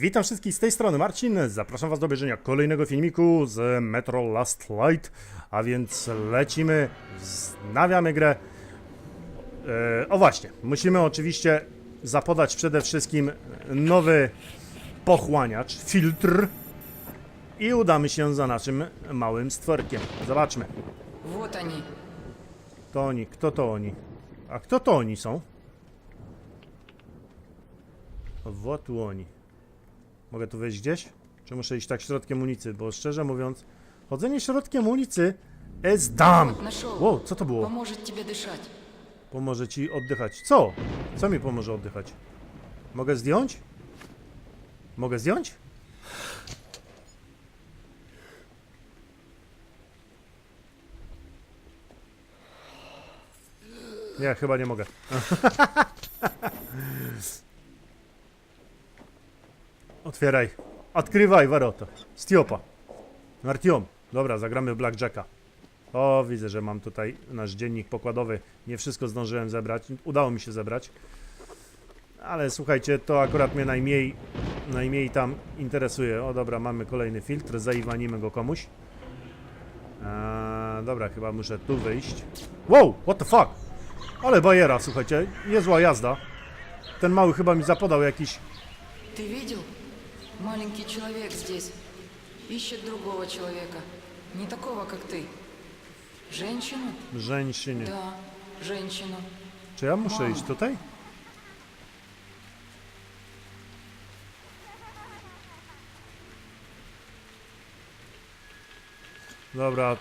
Witam wszystkich z tej strony Marcin. Zapraszam Was do obejrzenia kolejnego filmiku z Metro Last Light. A więc lecimy, wznawiamy grę. E, o właśnie, musimy oczywiście zapodać przede wszystkim nowy pochłaniacz, filtr. I udamy się za naszym małym stworkiem. Zobaczmy. Вот они. To oni, kto to oni? A kto to oni są? Вот tu oni. Mogę tu wejść gdzieś? Czy muszę iść tak środkiem ulicy? Bo szczerze mówiąc, chodzenie środkiem ulicy jest dam. Wow, co to było? Pomoże ci dyszać. Pomoże ci oddychać. Co? Co mi pomoże oddychać? Mogę zdjąć? Mogę zdjąć? Nie, chyba nie mogę. Otwieraj. Odkrywaj warota. Stiopa. Artiom. Dobra, zagramy Blackjacka. O, widzę, że mam tutaj nasz dziennik pokładowy. Nie wszystko zdążyłem zebrać. Udało mi się zebrać. Ale słuchajcie, to akurat mnie najmniej, najmniej tam interesuje. O, dobra, mamy kolejny filtr. Zaiwanimy go komuś. Eee, dobra, chyba muszę tu wyjść. Wow, what the fuck? Ale bajera, słuchajcie. Niezła jazda. Ten mały chyba mi zapodał jakiś... Ty widział? Маленький человек здесь. Ищет другого человека. Не такого, как ты. Женщину? Żeńszyny. Да, женщину. Czy ja muszę Mam. iść tutaj? Dobra,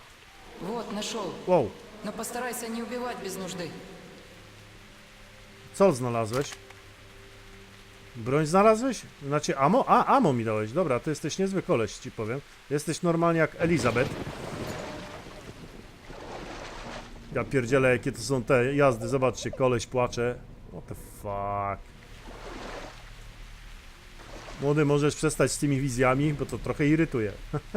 Вот, нашел. wow. Но постарайся не убивать без нужды. Co znalazłeś? Broń znalazłeś? Znaczy amo? A, amo mi dałeś. Dobra, to jesteś niezły koleś, ci powiem. Jesteś normalnie jak Elizabeth. Ja pierdzielę, jakie to są te jazdy. Zobaczcie, koleś płacze. What the fuck. Młody, możesz przestać z tymi wizjami, bo to trochę irytuje.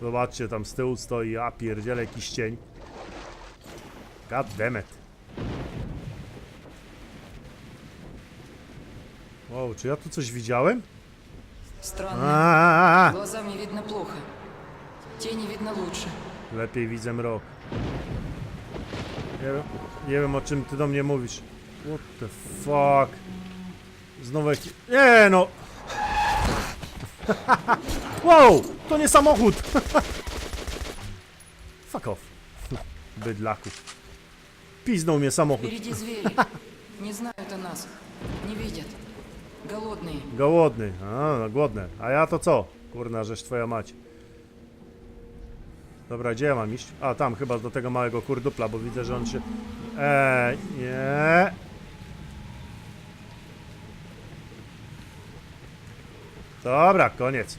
Zobaczcie, tam z tyłu stoi, a pierdzielę, jakiś cień. God damn it. Wow, czy ja tu coś widziałem? Странно. A, Глазами видно плохо. Тени видно лучше. Lepiej widzę mrok. Nie wiem, nie wiem o czym ty do mnie mówisz. What the fuck? Znowu jakiś... Nie no! wow! To nie samochód! Fuck off. Bydlaku. Piznął mnie samochód. Впереди звери. Не знают о нас. Не видят. Голодные. Gołodny. A, no głodne. A ja to co? Kurna, żeś twoja mać. Dobra, gdzie ja mam iść? A, tam chyba do tego małego kurdupla, bo widzę, że on się... Eee, nie. Dobra, koniec.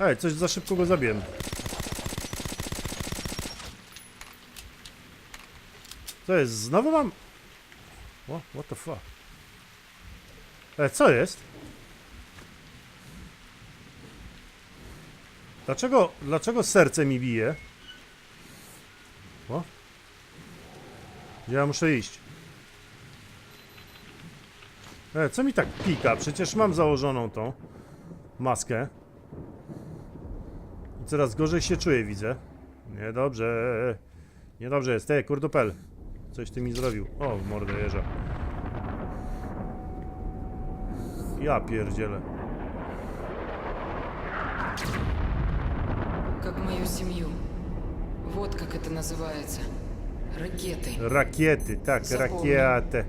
Ej, coś za szybko go zabiłem. Co jest? Znowu mam... What, what the fuck? E, co jest? Dlaczego, dlaczego serce mi bije? O? Gdzie ja muszę iść? E, co mi tak pika? Przecież mam założoną tą maskę. I coraz gorzej się czuję, widzę. Niedobrze. Niedobrze jest. Ej, kurdupel. Coś ty mi zrobił. O, w mordę jeża. Ja pierdzielę. Как мою семью. Вот как это называется. Ракеты. Rakiety, tak, Zapomniał. rakietę.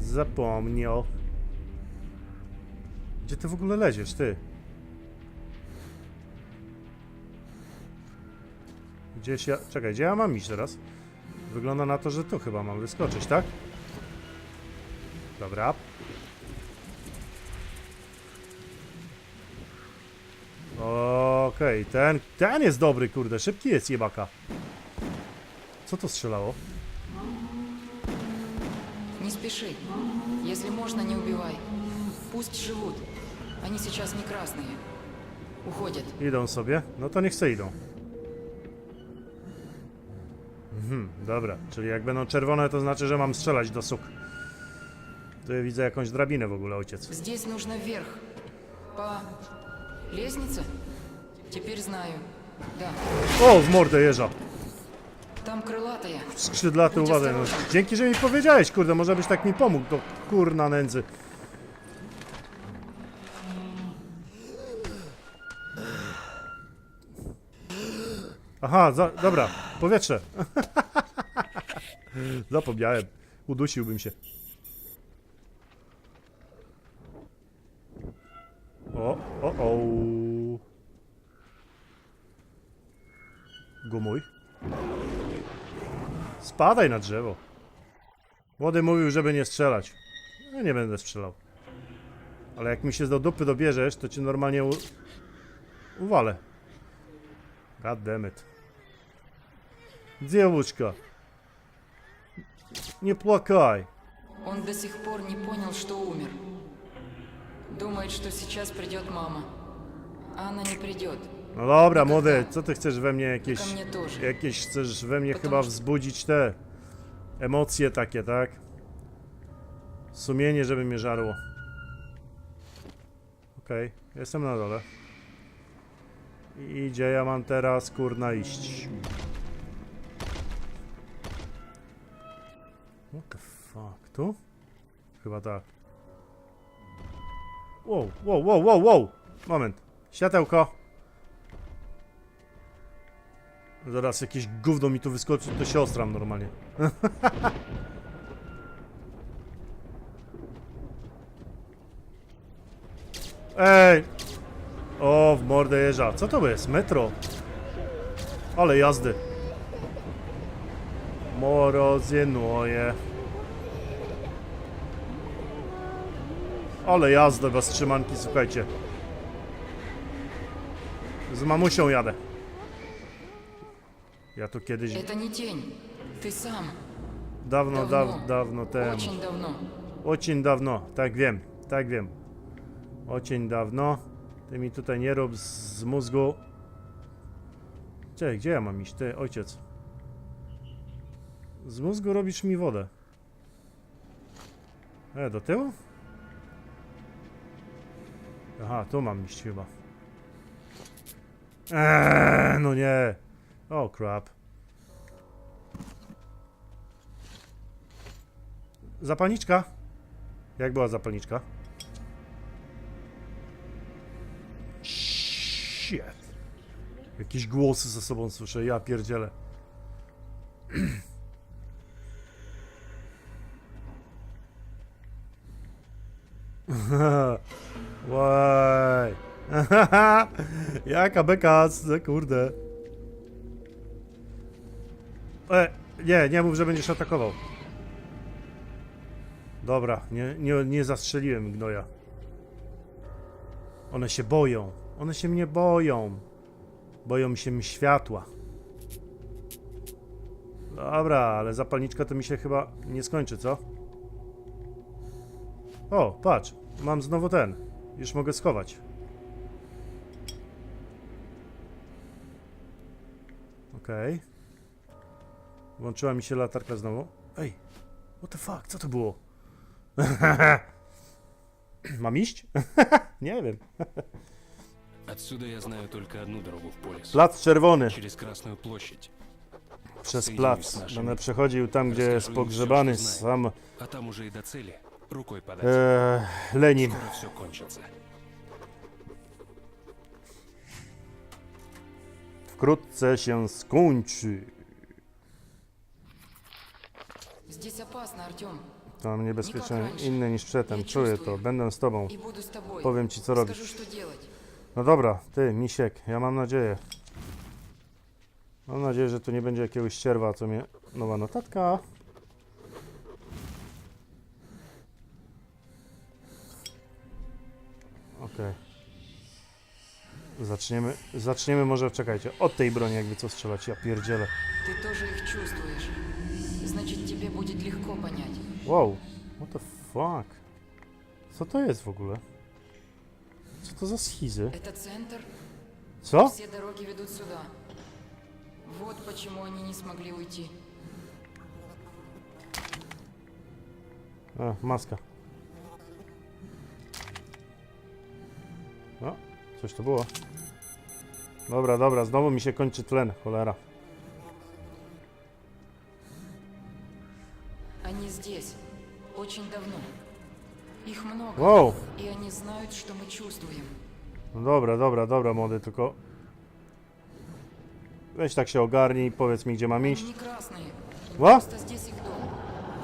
Zapomniał. Gdzie ty w ogóle leziesz, ty? Gdzieś ja... Czekaj, gdzie ja mam iść teraz? Wygląda na to, że tu chyba mam wyskoczyć, tak? Dobra. Okej, ten, ten jest dobry, kurde, szybki jest jebaka. Co to strzelało? Не спеши. Если можно, не убивай. Пусть живут. Они сейчас не красные. Уходят. Idą sobie? No to niech se idą. Mhm, dobra, czyli jak będą czerwone, to znaczy, że mam strzelać do suk. Tu ja widzę jakąś drabinę w ogóle, ojciec. Здесь нужно вверх. По лестнице? Теперь знаю. Да, O, w mordę jeża. там крылатая. Skrzydlaty, Будь uważaj. No. ostrożny. Dzięki, że mi powiedziałeś, kurde, może byś tak mi pomógł, to kurna nędzy. Aha, za, dobra, powietrze. Zapomniałem. Udusiłbym się. O, o, o. Gumuj. Spadaj na drzewo. Młody mówił, żeby nie strzelać. Ja nie będę strzelał. Ale jak mi się do dupy dobierzesz, to cię normalnie u... uwalę. God damn it. Gdzie łóżka? Nie płakaj. Он до сих пор не понял, что умер. Думает, что сейчас придет мама. А она не придет. No dobra, młody, co ty chcesz we mnie jakieś... Ко мне тоже. Jakieś chcesz we mnie Потому chyba что- wzbudzić te... Emocje takie, tak? Sumienie, żeby mnie żarło. Okej, jestem na dole. I gdzie ja mam teraz, kurna, iść? What the fuck? Tu? Chyba tak. Wow, wow, wow, wow, wow! Moment. Światełko. Zaraz jakieś gówno mi tu wyskoczy, to się ostram normalnie. Ej! O, w mordę jeża. Co to jest? Metro? Ale jazdy. Morozienuję. Ale jazdę bez trzymanki, słuchajcie. Z mamusią jadę. Ja tu kiedyś Это не тень. Ты сам. dawno, Dawno. daw, dawno temu. Очень давно. Очень dawno, tak wiem, tak wiem. Очень dawno. Ty mi tutaj nie rób z, z mózgu. Cześć, gdzie ja mam iść? Ty, ojciec. Z mózgu robisz mi wodę. E, do tyłu? Aha, tu mam iść chyba. Eee, no nie. O, crap. Zapalniczka? Jak była zapalniczka? Shit. Jakieś głosy ze sobą słyszę, ja pierdzielę. Łaj. Jaka beka, kurde. E, nie, nie mów, że będziesz atakował. Dobra, nie, nie, nie zastrzeliłem gnoja. One się boją. One się mnie boją. Boją się światła. Dobra, ale zapalniczka to mi się chyba nie skończy, co? O, patrz, mam znowu ten. Już mogę schować. Okej. Włączyła mi się latarka znowu. Ej, what the fuck, co to było? Mam iść? nie wiem. Отсюда я знаю только одну дорогу в полис. Plac czerwony. Через Красную площадь. Przez Соединюсь plac. z naszym. Będę przechodził tam, gdzie jest Rozkażу im pogrzebany wszystko, co sam А там уже и до цели. Рукой подать. e, Lenin. Скоро все кончится. Wkrótce się skończy. Здесь опасно, Артем. Tam niebezpieczne inne niż przedtem. Czuję to. Będę z tobą. И буду с тобой. Powiem ci, co robić. Скажу, что делать. No dobra, ty, misiek, ja mam nadzieję. Mam nadzieję, że tu nie będzie jakiegoś ścierwa, co mnie... Nowa notatka. Okej. Zaczniemy, zaczniemy może, czekajcie, od tej broni jakby co strzelać, ja pierdzielę. Ты тоже их чувствуешь. Значит, тебе будет легко понять. Wow, what the fuck? Co to jest w ogóle? Co to za schizy? Co? Все сюда. Вот почему они не смогли уйти. Maska. No, coś to było. Dobra, dobra, znowu mi się kończy tlen, cholera. Они здесь. Очень давно. Их много. Wow! И они знают, что мы чувствуем. No dobra, dobra, dobra, młody, tylko... Weź tak się ogarnij, powiedz mi, gdzie mam iść. Они не красные. Ła? Просто здесь их дом.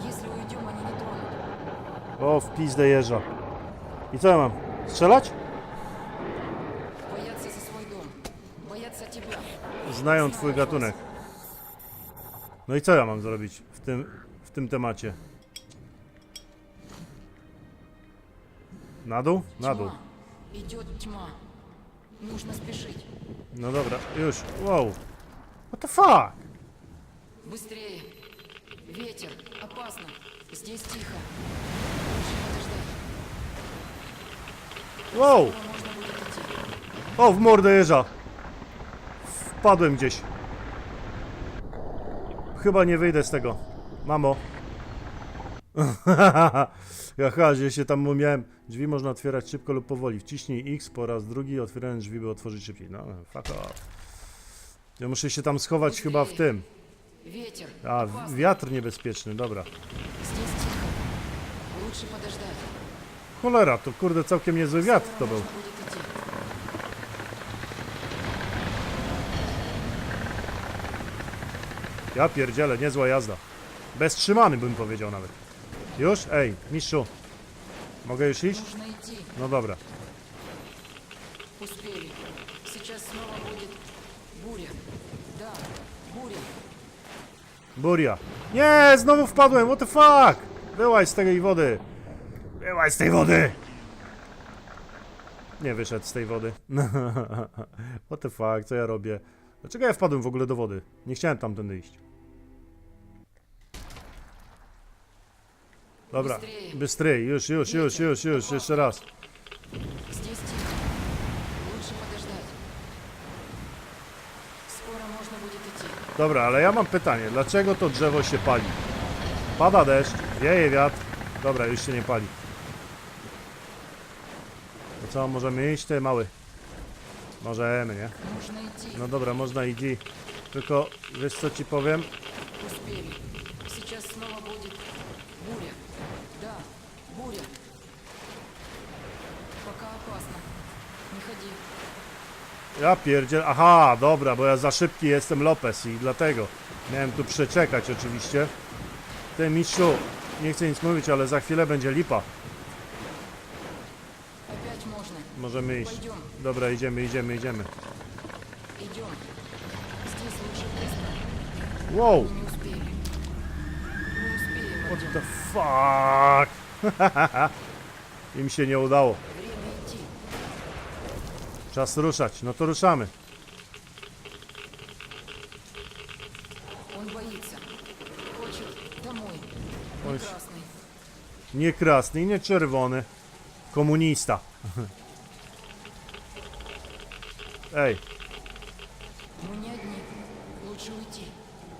Если уйдем, они не тронут. O, w pizdę jeża. I co ja mam? Strzelać? Znają twój gatunek. No i co ja mam zrobić w tym, w tym temacie? Na dół? Na dół. Тьма. Идет тьма. Нужно спешить. No dobra, już. Wow. What the fuck? Быстрее. Ветер. Опасно. Здесь тихо. Лучше подождать. Wow! Скоро можно будет идти. O, w mordę jeża. Padłem gdzieś. Chyba nie wyjdę z tego. Mamo. Aha, gdzie się tam miałem. Drzwi można otwierać szybko lub powoli. Wciśnij X po raz drugi, otwierając drzwi, by otworzyć szybciej. No, fuck off. Ja muszę się tam schować chyba w tym. A, wiatr niebezpieczny, dobra. Cholera, to kurde całkiem niezły wiatr to był. Ja pierdzielę, niezła jazda. Beztrzymany bym powiedział nawet. Już? Ej, mistrzu. Mogę już iść? Нужно идти. No dobra. Успели. Сейчас снова будет буря. Да, буря. Buria. Nie, znowu wpadłem, what the fuck? Wyłaź z tej wody. Wyłaź z tej wody. Nie wyszedł z tej wody. what the fuck, co ja robię? Dlaczego ja wpadłem w ogóle do wody? Nie chciałem tamtędy iść. Dobra, bystry, już, już, już, już, już, jeszcze raz. Dobra, ale ja mam pytanie, dlaczego to drzewo się pali? Pada deszcz, wieje wiatr. Dobra, już się nie pali. To co, możemy iść, ty mały? Możemy, nie? Нужно идти. No dobra, można iść. Tylko, wiesz co ci powiem? Успели. Сейчас снова будет буря. Да, буря. Пока опасно. Не ходи. Ja pierdziel... Aha, dobra, bo ja za szybki jestem Lopez i dlatego. Miałem tu przeczekać oczywiście. Ty mistrzu, nie chcę nic mówić, ale za chwilę będzie lipa. Możemy iść. Dobra, idziemy, idziemy, idziemy. Wow! What the fuck? Im się nie udało. Czas ruszać. No to ruszamy. Nie krasny nie czerwony. Komunista. Ej, Мы не одни. Лучше уйти.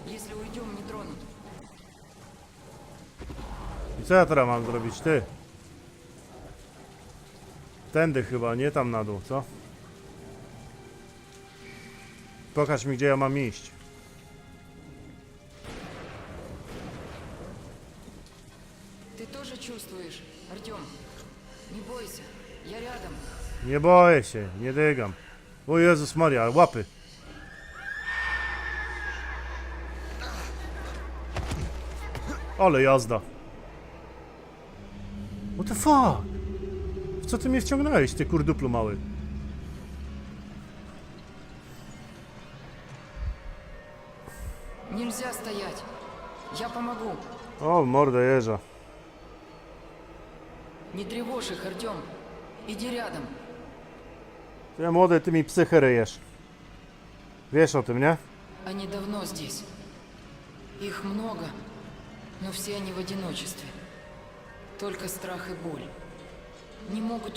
Если уйдем, не тронут. i co ja teraz mam zrobić? Ty. Tędy chyba, nie tam na dół, co? Pokaż mi, gdzie ja mam iść. Ты тоже чувствуешь, Артем? Не бойся. Я рядом. Nie boję się, nie dygam. O Jezus Maria, łapy. Ale jazda. What the fuck? W co ty mnie wciągnąłeś, ty kurduplu mały? Нельзя стоять. Я помогу. O, mordę jeża. Не тревожь их, Артем. Иди рядом. Ty młody, ty mi psychy ryjesz. Wiesz o tym, nie? Oni dawno tutaj. Ich mnogo, no wszyscy oni w одиночестве. Tylko strach i ból. Nie mogą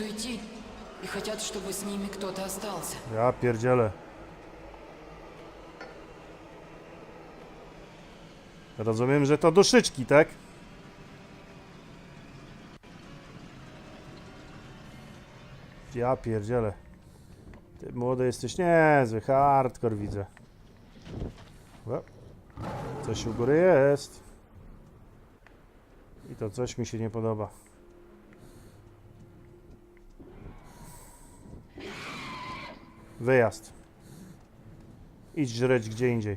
i chcą, z nimi ktoś został. Ja pierdzielę. Rozumiem, że to duszyczki, tak? Ja pierdzielę. Ty młody jesteś niezły, hardcore widzę. Coś u góry jest. I to coś mi się nie podoba. Wyjazd. Idź żreć gdzie indziej.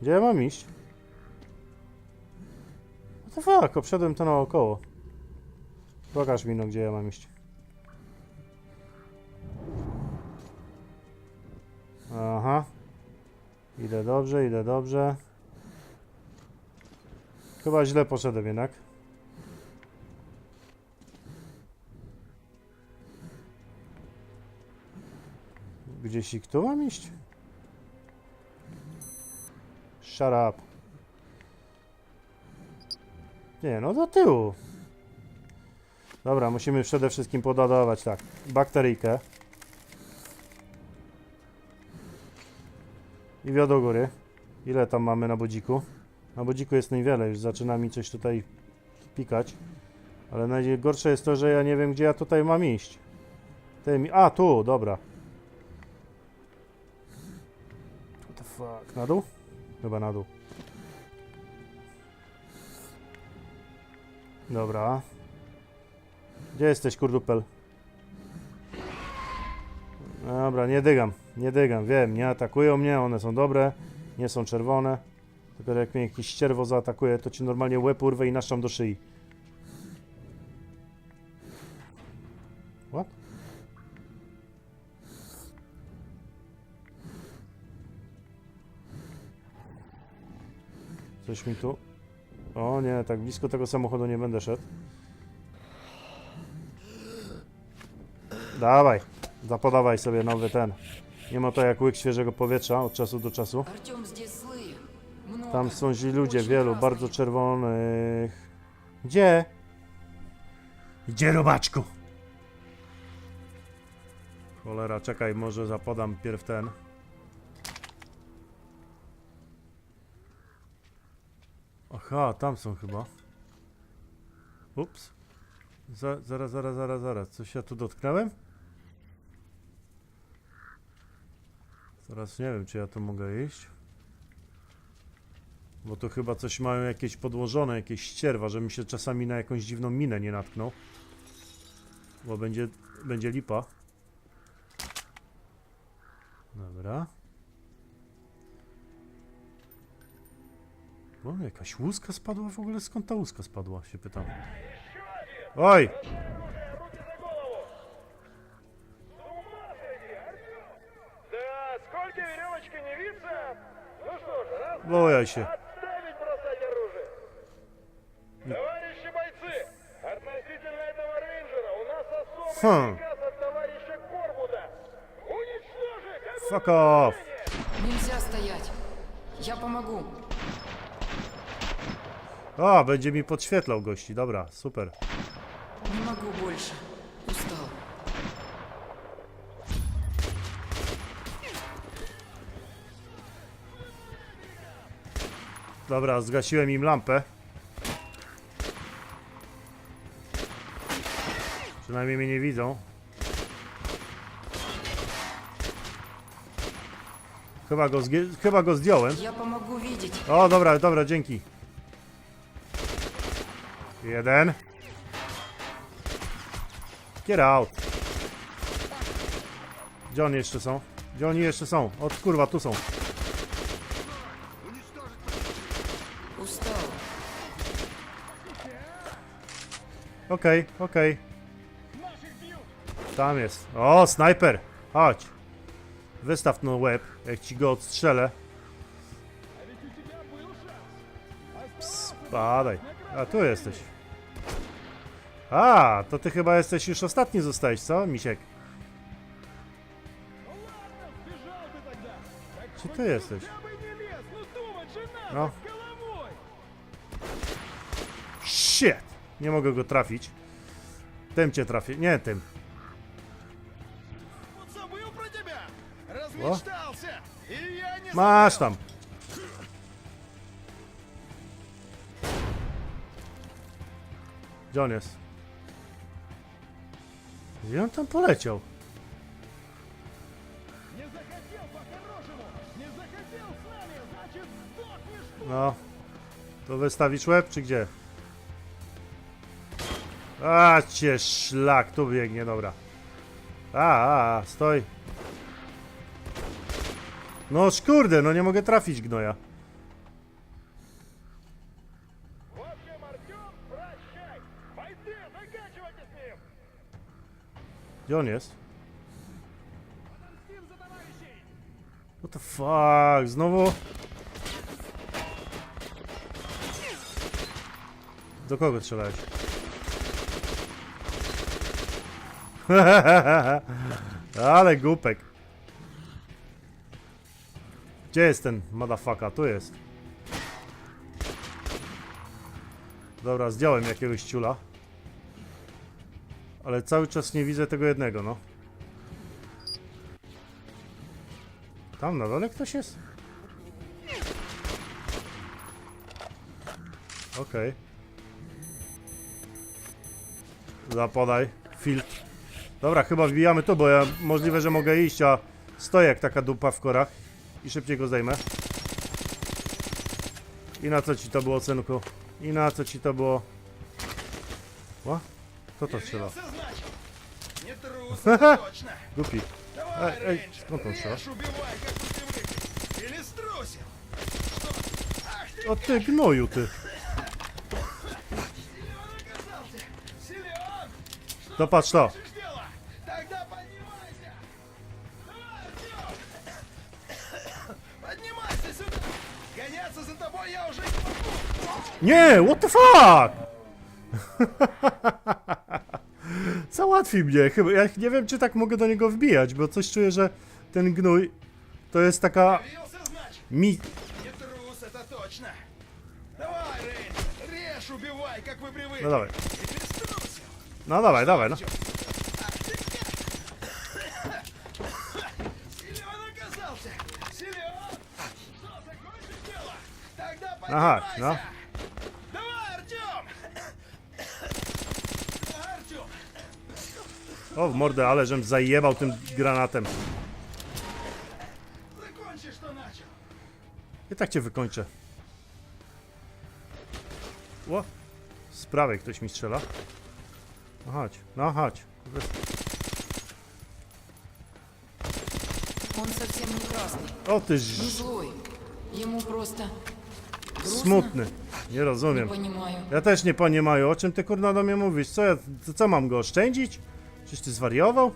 Gdzie ja mam iść? What the fuck, obszedłem to naokoło. Pokaż mi no, gdzie ja mam iść. Aha. Idę dobrze, idę dobrze. Chyba źle poszedłem jednak. Gdzieś ich tu mam iść? Shut up. Nie, no do tyłu. Dobra, musimy przede wszystkim podadować tak. Bakteryjkę. I wio do góry. Ile tam mamy na budziku? Na budziku jest niewiele, już zaczyna mi coś tutaj pikać. Ale najgorsze jest to, że ja nie wiem, gdzie ja tutaj mam iść. Tym... A, tu, dobra. What the fuck? Na dół? Chyba na dół. Dobra. Gdzie jesteś, kurdupel? Dobra, nie dygam, nie dygam, wiem, nie atakują mnie, one są dobre, nie są czerwone. Tylko jak mnie jakiś ścierwo zaatakuje, to ci normalnie łeb urwę i naszczam do szyi. What? Coś mi tu... O nie, tak blisko tego samochodu nie będę szedł. Dawaj, zapodawaj sobie nowy ten. Nie ma to jak łyk świeżego powietrza od czasu do czasu. Tam są źli ludzie, wielu, bardzo czerwonych. Gdzie? Gdzie, robaczku? Cholera, czekaj, może zapodam pierw ten. Aha, tam są chyba. Ups. Za, zaraz, zaraz, zaraz, zaraz. Coś ja tu dotknąłem? Teraz nie wiem, czy ja tu mogę iść. Bo to chyba coś mają jakieś podłożone, jakieś ścierwa, żebym się czasami na jakąś dziwną minę nie natknął. Bo będzie, będzie lipa. Dobra. O, jakaś łuska spadła w ogóle? Skąd ta łuska spadła? Się pytam. Oj! Ну Bojaj się. отставить бросать оружие. Товарищи бойцы, относительно этого рейнджера у нас особый Хм. приказ от товарища Корбуда. Уничтожить! огонь Fuck off! Нельзя стоять. Я помогу. A, będzie mi podświetlał gości. Dobra, super. Не могу больше. Устал. Dobra, zgasiłem im lampę. Przynajmniej mnie nie widzą. Chyba go, zgie- chyba go zdjąłem. Я помогу видеть. O, dobra, dobra, dzięki. Jeden. Get out. Gdzie oni jeszcze są? Gdzie oni jeszcze są? O kurwa, tu są. Okej, okay, okej. Tam jest. O, snajper! Chodź. Wystaw ten łeb, jak ci go odstrzelę. Spadaj. A, tu jesteś. A, to ty chyba jesteś już ostatni zostałeś, co, Misiek? Czy ty jesteś? No. Shit! Nie mogę go trafić. Tym cię trafię. Nie tym. O. Masz tam. Gdzie on jest? I on tam poleciał. No. To wystawisz łeb, czy gdzie? A, cię szlak, tu biegnie, dobra. A, a, a, stoj. No, kurde, no nie mogę trafić gnoja. Gdzie on jest? What the fuck? Znowu? Do kogo strzelałeś? Ale głupek. Gdzie jest ten madafaka? Tu jest. Dobra, zdjąłem jakiegoś ciula. Ale cały czas nie widzę tego jednego, no. Tam na dole ktoś jest? Okej. Zapodaj. Filtr. Dobra, chyba wbijamy to, bo ja możliwe, że mogę iść, a stoję jak taka dupa w korach. I szybciej go zdejmę. I na co ci to było, synku? I na co ci to było? O? Кто тут сюда? Не трус, точно. Дупи. Давай, а, эй, ну там все. Или струсил. Ах, ты а ты гною ты. Да под что? Не, what the fuck? Załatwi mnie, chyba. Ja nie wiem, czy tak mogę do niego wbijać, bo coś czuję, że ten gnój to jest taka... Mi... No dawaj. No dawaj, dawaj, no. Aha, no. O, w mordę, ale żem zajebał tym granatem. Закончи, что начал! I tak cię wykończę. O, z prawej ktoś mi strzela. No chodź, no chodź. Он совсем не красный, O ty не ż... злой. Ему просто грустно. smutny. Nie Не rozumiem. понимаю. Ja też nie poniemają, o czym ty kurna do mnie mówisz? Co ja, co, co mam go oszczędzić? Czyś ty zwariował?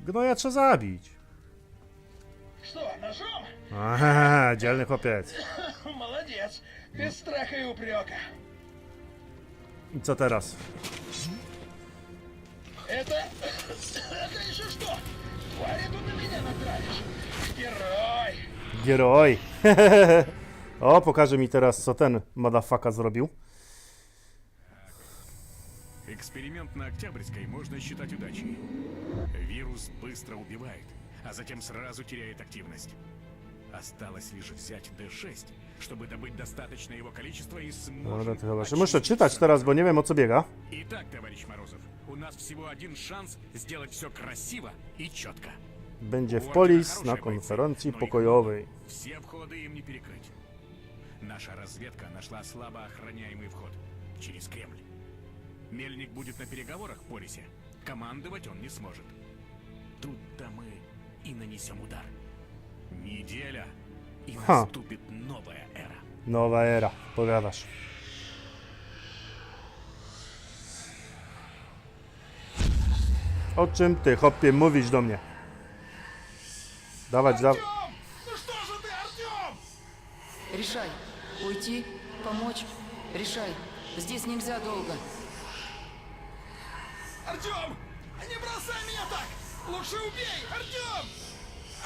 Gnoja trzeba zabić. Что, ножом? Aha, dzielny chłopiec. Молодец! Без страха и упрека! I co teraz? Это... Это еще что? Твари тут на меня натравишь? Герой! Gieroj. o, pokaże mi teraz, co ten motherfucker zrobił. Эксперимент на Октябрьской можно считать удачей. Вирус быстро убивает, а затем сразу теряет активность. Осталось лишь взять D6, чтобы добыть достаточное его количество и Dobra, сможем... to chyba. Очистить muszę czytać teraz, bo nie wiem o co biega. Итак, товарищ Морозов, у нас всего один шанс сделать все красиво и четко. Będzie w Polis na konferencji pokojowej. Все входы им не перекрыть. Наша разведка нашла слабо охраняемый вход через Кремль. Мельник будет на переговорах в Полисе. Командовать он не сможет. Тут-то мы и нанесем удар. Неделя, и Ха. наступит новая эра. Nowa era, powiadasz. O czym ty, chłopie, mówisz do mnie? Dawać, da... Артем! Ну что же ты, Артем? Решай. Уйти, помочь. Решай. Здесь нельзя долго. Артем! Не бросай меня так! Лучше убей! Артем!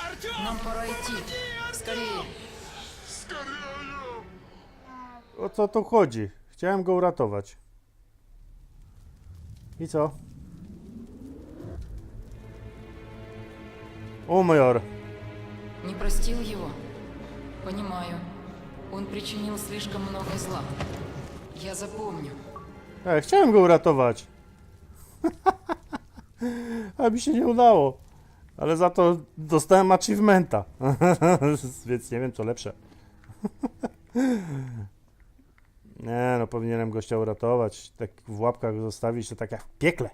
Артем! Нам пора идти. Артем! Скорее. Скорее! O co tu chodzi? Chciałem go uratować. I co? Umior. Не простил его? Понимаю. Он причинил слишком много зла. Я запомню. E, chciałem go uratować. A mi się nie udało. Ale za to dostałem achievementa. Więc nie wiem, co lepsze. nie, no powinienem gościa uratować. Tak w łapkach zostawić, to tak jak w piekle.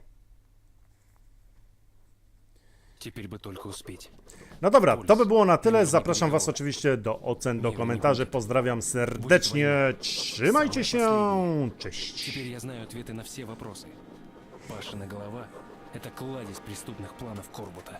Теперь бы только успеть. No dobra, to by było na tyle. Zapraszam Was oczywiście do ocen, do komentarzy. Pozdrawiam serdecznie. Trzymajcie się. Cześć. Теперь я знаю ответы на все вопросы. Пашина голова — это кладезь преступных планов Корбута.